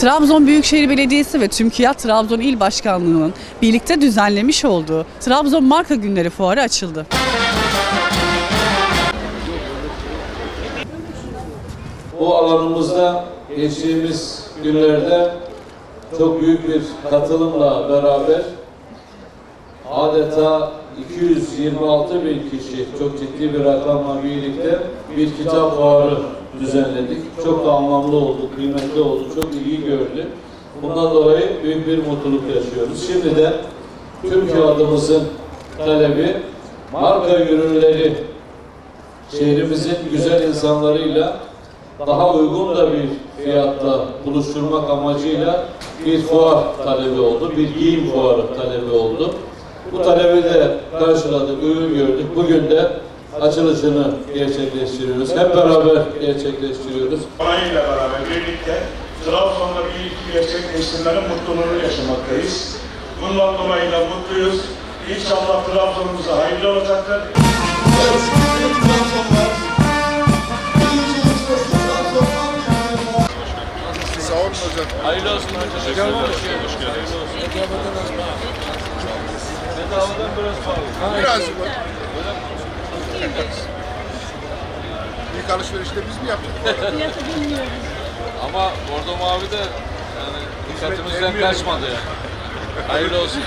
Trabzon Büyükşehir Belediyesi ve TÜMKİYAD Trabzon İl Başkanlığı'nın birlikte düzenlemiş olduğu Trabzon Marka Günleri Fuarı açıldı. Bu alanımızda geçtiğimiz günlerde çok büyük bir katılımla beraber adeta 226 bin kişi çok ciddi bir rakamla birlikte bir kitap fuarı düzenledik. Çok da anlamlı oldu, kıymetli oldu, çok ilgi gördü. Bundan dolayı büyük bir mutluluk yaşıyoruz. Şimdi de Türkiye adımızın talebi marka ürünleri şehrimizin güzel insanlarıyla daha uygun da bir fiyatta buluşturmak amacıyla bir fuar talebi oldu, bir giyim fuarı talebi oldu. Bu talebi de karşıladık, uygun gördük. Bugün de açılışını gerçekleştiriyoruz. Hep beraber gerçekleştiriyoruz. Parayla beraber birlikte Trabzon'da bir ilki gerçekleştirmenin mutluluğunu yaşamaktayız. Bundan dolayı da mutluyuz. İnşallah Trabzon'umuza hayırlı olacaktır. Sağ olun hocam. Hayırlı olsun. Ederim. Hoş geldiniz. Bedavadan biraz pahalı. Biraz mı? İlk alışverişte biz mi yaptık? Ama Bordo Mavi de yani dikkatimizden kaçmadı yani. Hayırlı olsun.